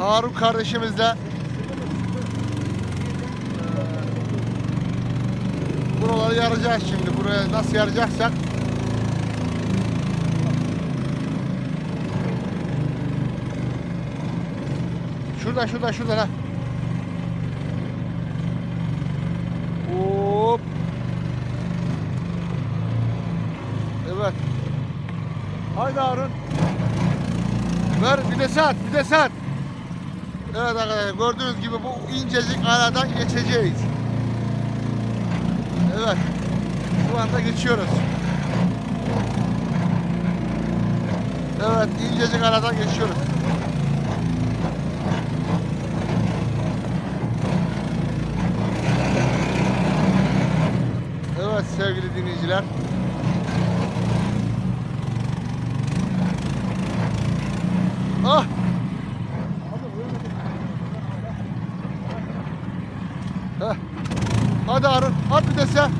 Harun kardeşimizle buraları yaracağız şimdi. Buraya nasıl yaracaksak Şurada şurada şurada ha. Hop. Evet. Haydi Harun. Ver bir de saat, bir de saat. Evet arkadaşlar gördüğünüz gibi bu incecik aradan geçeceğiz. Evet. Şu anda geçiyoruz. Evet incecik aradan geçiyoruz. Evet sevgili dinleyiciler. Ah! Heh. Hadi Harun, at bir de sen.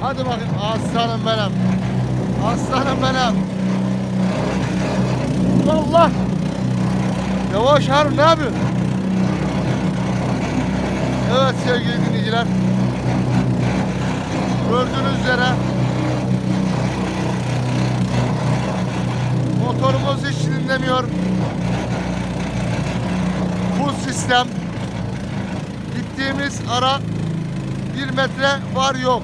Hadi bakayım aslanım benim. Aslanım benim. Allah! Yavaş Harun ne yapıyorsun? Evet sevgili dinleyiciler. Gördüğünüz üzere Sistem. Gittiğimiz ara bir metre var yok.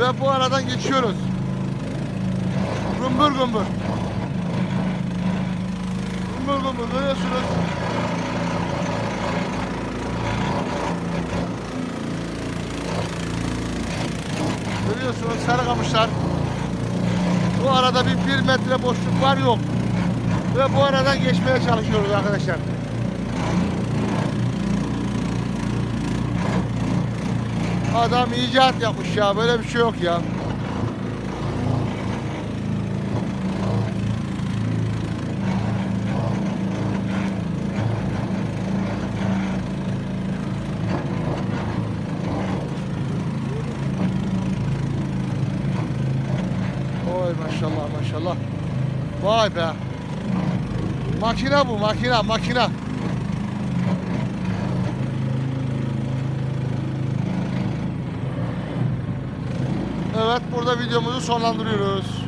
Ve bu aradan geçiyoruz. Gümbür gümbür. Gümbür gümbür görüyorsunuz. Görüyorsunuz sarı. Bu arada bir, bir metre boşluk var yok. Ve bu aradan geçmeye çalışıyoruz arkadaşlar. Adam icat yapmış ya. Böyle bir şey yok ya. Oy maşallah maşallah. Vay be. Makine bu makine makine. Evet burada videomuzu sonlandırıyoruz.